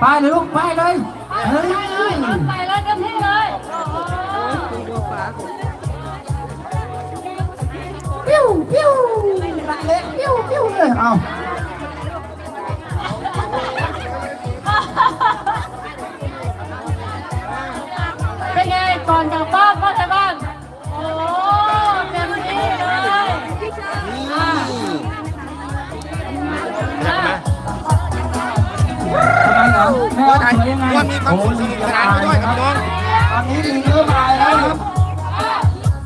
ไปเลยลูกไปเลยเฮ้ยไปเลยเต็มที่เลยปิ้วปิ้วไปเลยปิ้วปิ้วเลยเอา ทำไมเหรอแม่ว่าเอาไทยสวยยังไงว่ามีความสุขสนุกสนานไปด้วยครับน้องตอนนี้ลิงเริ่มอายแล้วครับ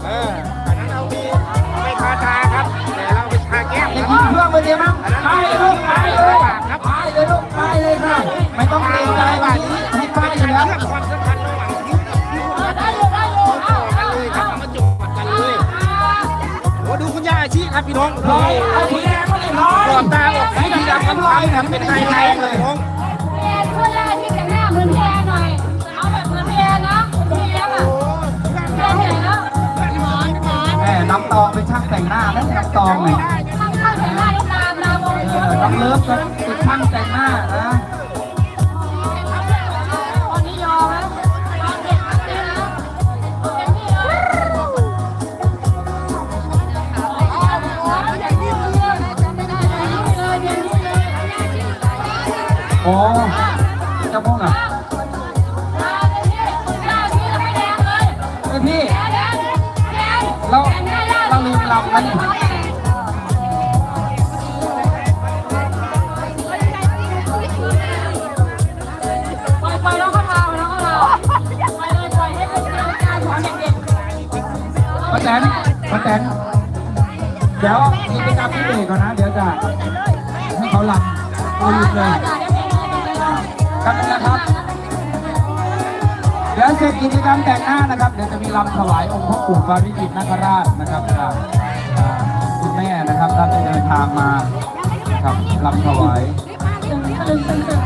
เอออันนั้นเรามีไปทาทาครับแต่เราไปทาแก้มอย่าคงรับนี้เครื่องไปเดียวมั้งไปเลยลูกไปเลยไปเลยลูกไปเลยค่ะไม่ต้องเกรงใจแบบนี้ให้ไปอยู่แล้วเรื่องความสำคัญระหว่างคิ้วกับคิ้วครับได้อยู่ได้อยู่ต่อกันเลยครับเอามาจุกกันเลยโอ้ดูคุณยายอาชีครับพี่น้องร้อยเอาสีแดงมาเลยร้อยกรอบตาออกสีดำกันไว้ครับเป็นไฮไลท์เลยน้องางแต่งหน้าแล้วน้ำตองเนี่ยข้างข้างแต่งหน้าลูกตาตาวงเออน้องเลิฟก็เป็นช่างแต่งหน้านะวันนี้ยอมนะยอมเด็กเต็มนะเยี่ยมที่เลยโอ้เจ้าพวกน่ะเต็มที่หน้าที่เราไม่แดงเลยเฮ้ยพี่แดงแดงแดงเรา ปล่อยแล้วก็มาแล้วก็มาปล่อยเลยปล่อยให้เป็นการสอนเด็กป้าแตนป้าแตนเดี๋ยวกิจกรรมพิเศษก่อนนะ เดี๋ยวจะให้เขาลำโอ้ยหยุดเลยกันนะครับ เดี๋ยวเสร็จกิจกรรมแต่งหน้านะครับ เดี๋ยวจะมีลำถวายองค์พ่อปู่ปาริจิตนคราชนะครับจากอ่า คุณแม่นะครับท่านได้เดินทางมานะครับลำถวายตึงตึงตึงตึง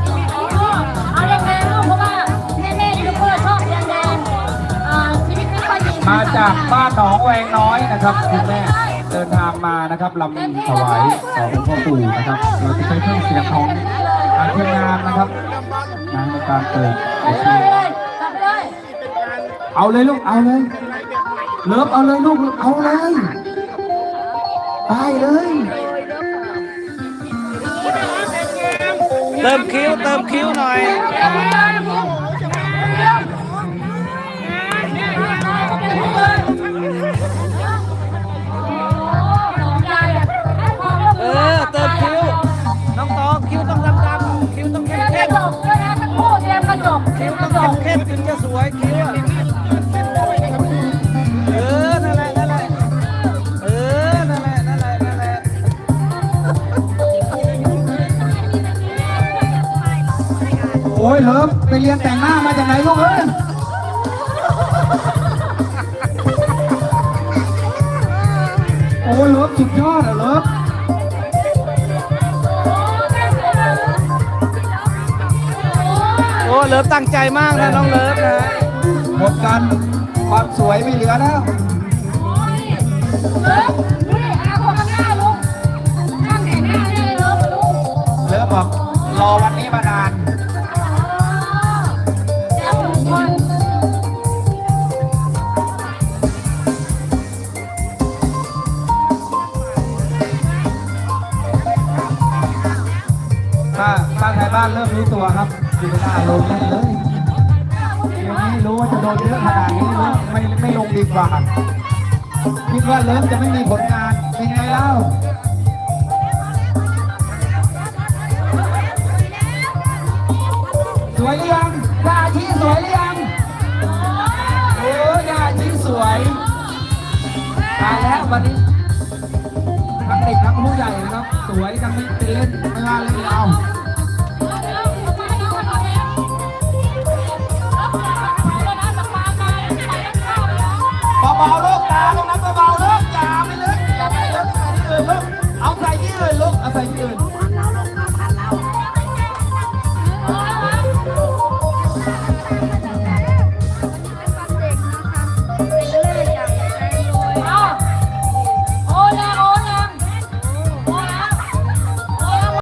เอาแดงๆลูกเพราะว่าแม่แม่ยูทูบเบอร์ชอบแดงๆอ่าชีวิตไม่ค่อยดีมาจากบ้านหนองแวงน้อยนะครับคุณแม่เดินทางมานะครับลำถวายต่อองค์พ่อปู่นะครับ เราจะใช้เครื่องเสียงของทางทีมงานนะครับนะในการเปิดไปเลยเลยกลับเลยเอาเลยลูกเอาเลยเลิฟเอาเลยลูกเอาเลย ไปเลย เติมคิ้วเติมคิ้วหน่อย เออ เติมคิ้ว น้องตองคิ้วต้องดำดำๆคิ้วต้องเข้มกเข้ระมจกด้วยนะทั้งคู่เตรียมกระจกเตรียมกระจต้องกเข้มถึงจะสวยคิ้วอะ อ้ยเลิฟไปเรียนแต่งหน้ามาจากไหนลูกเอ้ยโอ้ยเลิฟสุดยอดอะเลิฟโอ้เลิฟตั้งใจมากนะน้องเลิฟนะหมดกันความสวยไม่เหลือแล้ว เลิฟานเริ่มรู้ตัวครับคือไม่น่าลงเล่เลยเดี๋ยวนี้รู้ว่าจะโดนเยอะขนาดนี้เลิฟไม่ไม่ลงดีกว่า คิดว่าเลิฟจะไม่มีผลงานเป็นไงเล่าสวยหรือยังยาชีสวยหรือยังโอ้ยาชีสวยตายแล้ววันนี้ทั้งเด็กทั้งผู้ใหญ่นะครับ สวยทั้งนี้เป็นเล่นไม่ว่าเล่นเอา good.